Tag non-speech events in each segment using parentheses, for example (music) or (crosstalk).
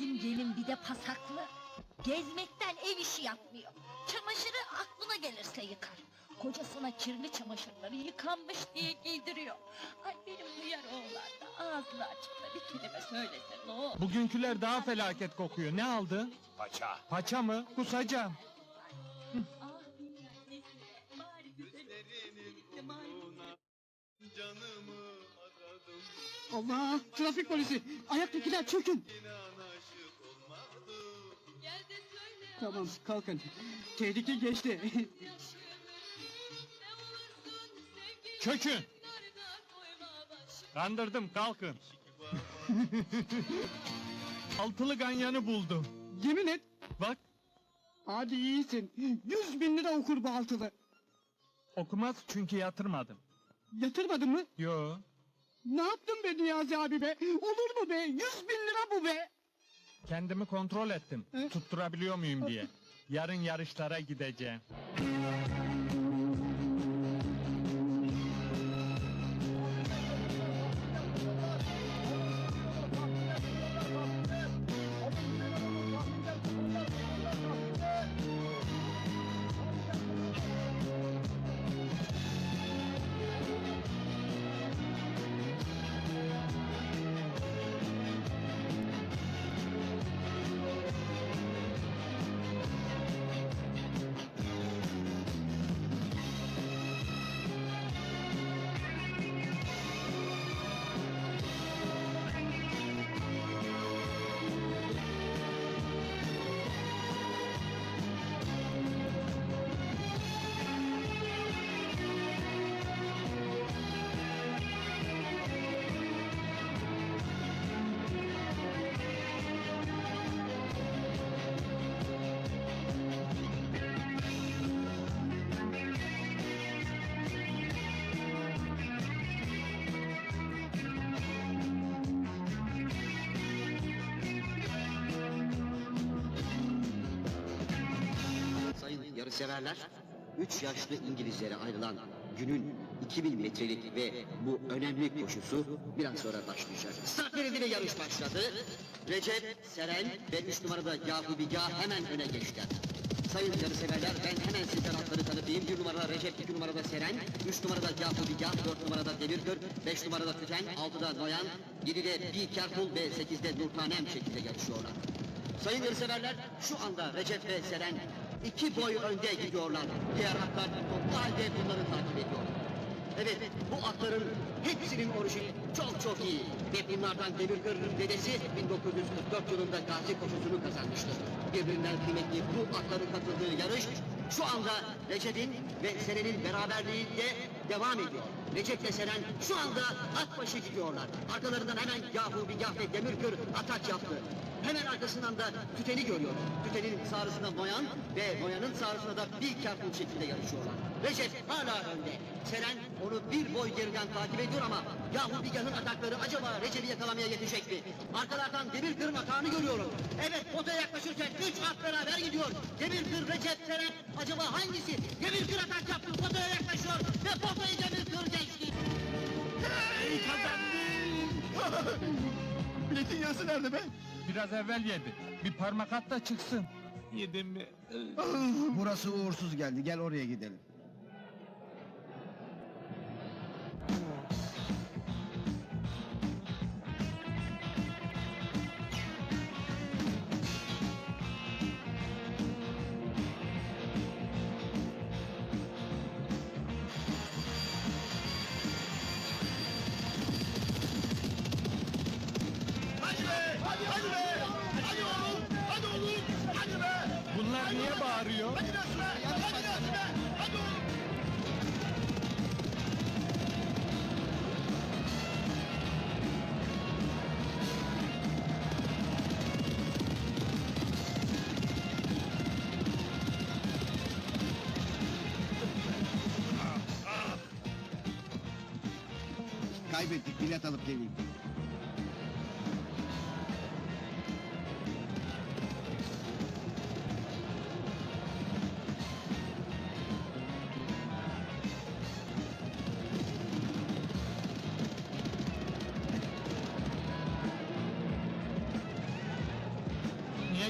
Bizim gelin bir de pasaklı. Gezmekten ev işi yapmıyor. Çamaşırı aklına gelirse yıkar. Kocasına kirli çamaşırları yıkanmış diye giydiriyor. Ay benim bu yar oğlan da ağzını açıp da bir kelime söylese ne olur. Bugünküler daha felaket kokuyor. Ne aldın? Paça. Paça mı? Kusacağım. Ah benim nefsim, bari güzel olsun. Bari Canımı aradım Allah! Trafik polisi! Ayaktakiler çökün! Tamam kalkın. Tehlike geçti. Çökün. Kandırdım kalkın. (laughs) Altılı ganyanı buldum. Yemin et. Bak Hadi iyisin. Yüz bin lira okur bu altılı. okumaz çünkü yatırmadım. Yatırmadın mı? Yo. Ne yaptın be Niyazi abi be? Olur mu be? Yüz bin lira bu be! Kendimi kontrol ettim. Tutturabiliyor muyum diye. Yarın yarışlara gideceğim. Yarışseverler, 3 yaşlı İngilizlere ayrılan günün 2000 metrelik ve bu önemli koşusu biraz sonra başlayacak. Start verildi ve yarış başladı. Recep, Seren ve 3 numarada Yahubigah hemen öne geçtiler. Sayın yarışseverler ben hemen sizden atları tanıtayım. 1 numarada Recep, 2 numarada Seren, 3 numarada Yahubigah, 4 numarada Demirkör, 5 numarada Tüten, 6'da Noyan, 7'de Be Careful ve 8'de Nurtanem şekilde yarışıyorlar. Sayın yarışseverler şu anda Recep ve Seren iki boy önde gidiyorlar. Diğer atlar toplu halde bunları takip ediyor. Evet bu atların hepsinin orijini çok çok iyi. Ve bunlardan Demirkır'ın dedesi 1944 yılında gazi koşusunu kazanmıştır. Birbirinden kıymetli bu atların katıldığı yarış şu anda Recep'in ve Seren'in beraberliğinde devam ediyor. Recep ve Seren şu anda at başı gidiyorlar. Arkalarından hemen Yahu Bigah ve Demirkır atak yaptı. Hemen arkasından da Tüten'i görüyor. Tüten'in sağrısında Noyan ve Noyan'ın sağrısında da bir karpuz şekilde yarışıyorlar. Recep hala önde. Seren onu bir boy geriden takip ediyor ama Yahu Bigah'ın atakları acaba Recep'i yakalamaya yetecek mi? Arkalardan Demirkır'ın atağını görüyorum. Evet potaya yaklaşırken üç at beraber gidiyor. Demirkır, Recep, Seren acaba hangisi? Demirkır atak yaptı potaya yaklaşıyor ve potayı Demirkır geçti. Hey kazandım. (laughs) Biletin yarısı nerede be? Biraz evvel yedi. Bir parmak at da çıksın. Yedim mi? Burası uğursuz geldi. Gel oraya gidelim. Kaybettik. Bilet alıp geleyim.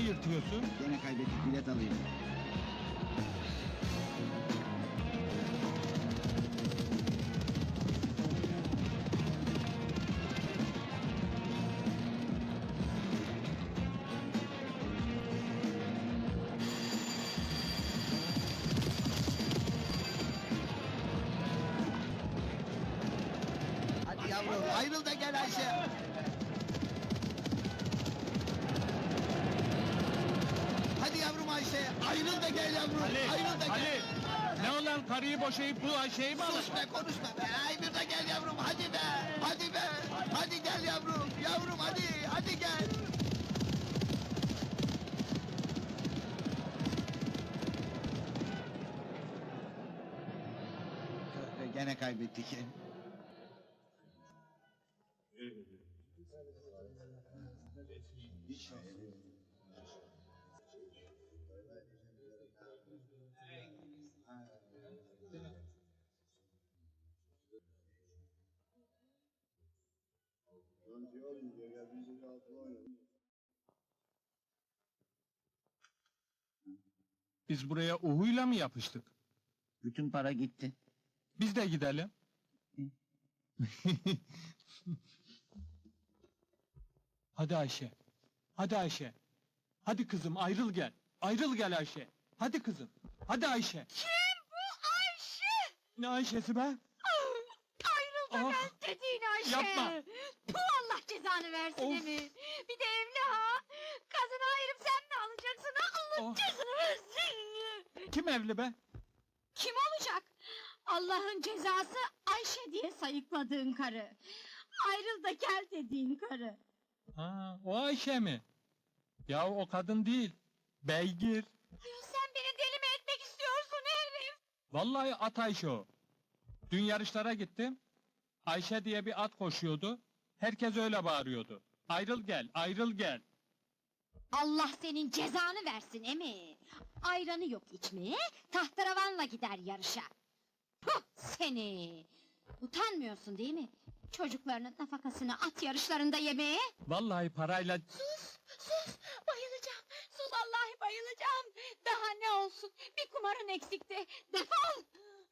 yırtıyorsun? Gene kaybettik bilet alayım. Ayrıl da gel Ayşe. Hadi yavrum Ayşe ayrıl da gel yavrum. Ali, ayrıl da gel. Ali! Ne olan karıyı boşayıp bu Ayşe'yi mi alın? Sus be konuşma be. Ayrıl da gel yavrum hadi be. Hadi be. Hadi gel yavrum. Yavrum hadi. Hadi gel. Gene kaybettik. Biz buraya uhuyla mı yapıştık? Bütün para gitti. Biz de gidelim. (laughs) Hadi Ayşe. Hadi Ayşe. Hadi kızım ayrıl gel. Ayrıl gel Ayşe. Hadi kızım. Hadi Ayşe. Kim bu Ayşe? Ne Ayşe'si be? Ayrıl da Ah, gel dediğin Ayşe. yapma. Bu Allah cezanı versin Of. Emin. Bir de evli ha. Kadını ayırıp sen mi alacaksın ha? Allah Of. cezanı versin. Kim evli be? Kim olacak? Allah'ın cezası Ayşe diye sayıkladığın karı. Ayrıl da gel dediğin karı. Ha, o Ayşe mi? Ya o kadın değil. Beygir. Ayol sen beni deli mi etmek istiyorsun herif? Vallahi at Ayşe o. Dün yarışlara gittim. Ayşe diye bir at koşuyordu. Herkes öyle bağırıyordu. Ayrıl gel, ayrıl gel. Allah senin cezanı versin emi. Ayranı yok içmeye, tahtaravanla gider yarışa. Puh seni! Utanmıyorsun değil mi? Çocuklarının nafakasını at yarışlarında yemeye. Vallahi parayla Sus, sus! Bayılacağım, sus vallahi bayılacağım. Daha ne olsun, bir kumarın eksikti. Defol!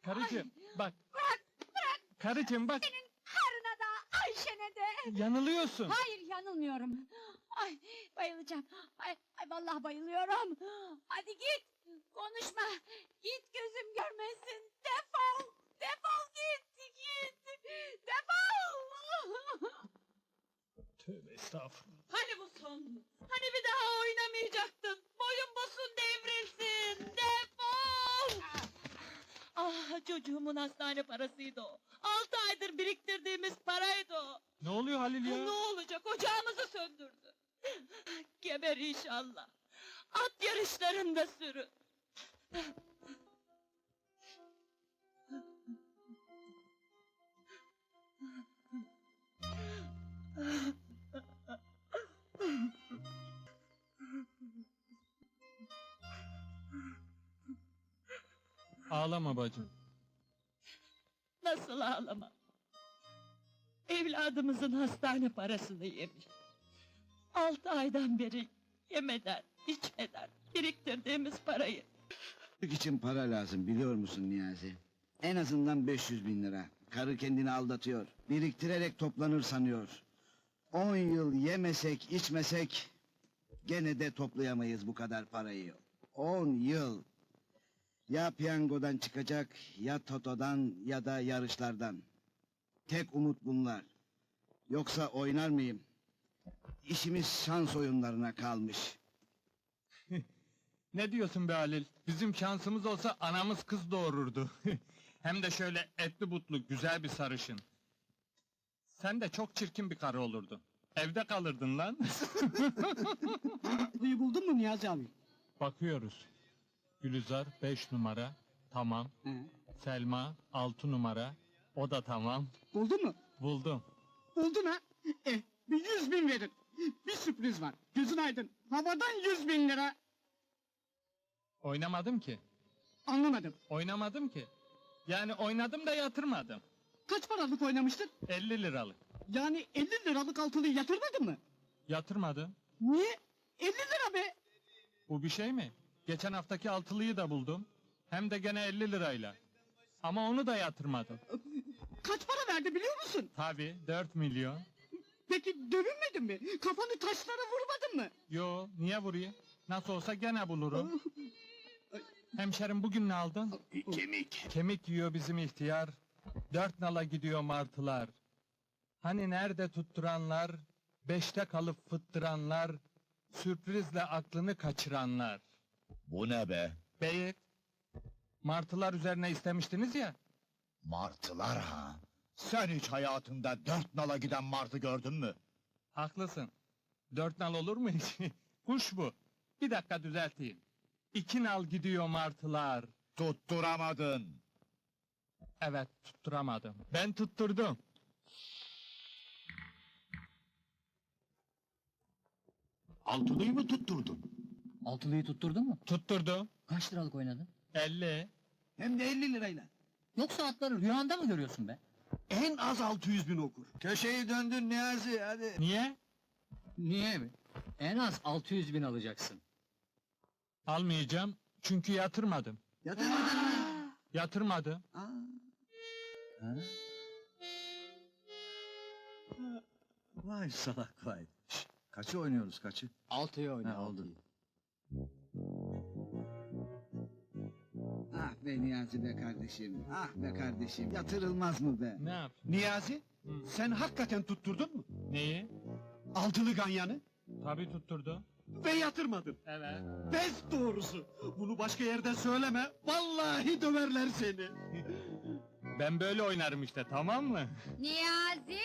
karıcığım bak Bırak, bırak! karıcığım bak Senin karına da, Ayşe'ne de! yanılıyorsun. Hayır yanılmıyorum. Ay bayılacağım. Ay, ay vallahi bayılıyorum. Hadi git. Konuşma. Git gözüm görmesin. Defol. Defol git. Git. Defol. Tövbe estağfurullah. hani bu son? Hani bir daha oynamayacaktın? Boyun bosun devrilsin. Defol. Ah çocuğumun hastane parasıydı o. Altı aydır biriktirdiğimiz paraydı o. Ne oluyor Halil ya? Ne olacak ocağımızı söndürdü. Geber inşallah. At yarışlarında sürün. Ağlama bacım. Nasıl ağlama? Evladımızın hastane parasını yemiş. Altı aydan beri yemeden, içmeden biriktirdiğimiz parayı Çocuk için para lazım biliyor musun Niyazi? En azından 500 bin lira. Karı kendini aldatıyor. Biriktirerek toplanır sanıyor. 10 yıl yemesek içmesek gene de toplayamayız bu kadar parayı. 10 yıl. Ya piyangodan çıkacak ya totodan ya da yarışlardan. Tek umut bunlar. Yoksa oynar mıyım? İşimiz şans oyunlarına kalmış. (laughs) Ne diyorsun be Halil? Bizim şansımız olsa anamız kız doğururdu. (laughs) Hem de şöyle etli butlu güzel bir sarışın. Sen de çok çirkin bir karı olurdun. Evde kalırdın lan. (laughs) Buldun mu Niyazi abi? Bakıyoruz. Gülizar 5 numara. Tamam. He. Selma 6 numara. O da tamam. Buldun mu? Buldum. Buldun ha? Eh, bir yüz bin verin. Bir sürpriz var. Gözün aydın. Havadan yüz bin lira. Oynamadım ki. Anlamadım. Oynamadım ki. Yani oynadım da yatırmadım. Kaç paralık oynamıştın? 50 liralık. Yani 50 liralık altılıyı yatırmadın mı? Yatırmadım. Niye? 50 lira be. Bu bir şey mi? Geçen haftaki altılıyı da buldum. Hem de gene 50 lirayla. Ama onu da yatırmadım. Kaç para verdi biliyor musun? Tabi 4 milyon. Peki dövünmedin mi? Kafanı taşlara vurmadın mı? Yo niye vurayım? Nasıl olsa gene bulurum. Hemşerim bugün ne aldın? Kemik. Kemik yiyor bizim ihtiyar. Dört nala gidiyor martılar. Hani nerede tutturanlar, beşte kalıp fıttıranlar, sürprizle aklını kaçıranlar. Bu ne be? Beyik, martılar üzerine istemiştiniz ya. Martılar ha. Sen hiç hayatında dört nala giden martı gördün mü? Haklısın. Dört nal olur mu hiç? (laughs) Kuş bu. Bir dakika düzelteyim. İki nal gidiyor martılar. Tutturamadın. Evet, tutturamadım. Ben tutturdum. Altılıyı mı tutturdun? Altılıyı tutturdun mu? Tutturdum. Kaç liralık oynadın? 50. Hem de 50 lirayla. Yoksa atları rüyanda mı görüyorsun be? En az 600 bin okur. Köşeyi döndün Niyazi hadi. Niye? Niye mi? En az 600 bin alacaksın. Almayacağım. Çünkü yatırmadım. Yatırmadın mı? (gasps) Yatırmadım. Aa. Ha? Vay salak vay. Kaçı oynuyoruz kaçı? Altıyı oyna. Ha, oldu. Ah be Niyazi be kardeşim. Ah be kardeşim. Yatırılmaz mı be? Ne yap? Niyazi, Hı. sen hakikaten tutturdun mu? Neyi? Altılı ganyanı Tabii tutturdu. ve yatırmadın. Evet. Pes doğrusu. Bunu başka yerde söyleme. Vallahi döverler seni. Ben böyle oynarım işte tamam mı? Niyazi?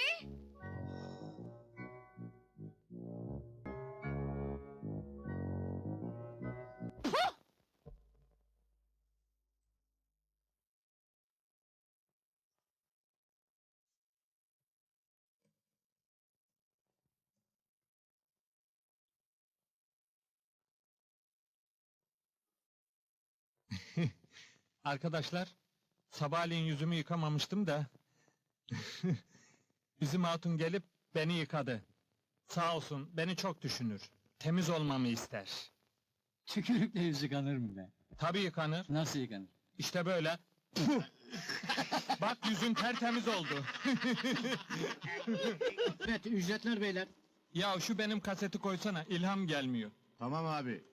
Arkadaşlar, sabahleyin yüzümü yıkamamıştım da... (laughs) Bizim hatun gelip beni yıkadı. Sağ olsun, beni çok düşünür. Temiz olmamı ister. Tükürükle yüz yıkanır mı be? Tabii yıkanır. Nasıl yıkanır? İşte böyle. Bak yüzün tertemiz oldu. Evet ücretler beyler. ya şu benim kaseti koysana, ilham gelmiyor. Tamam abi.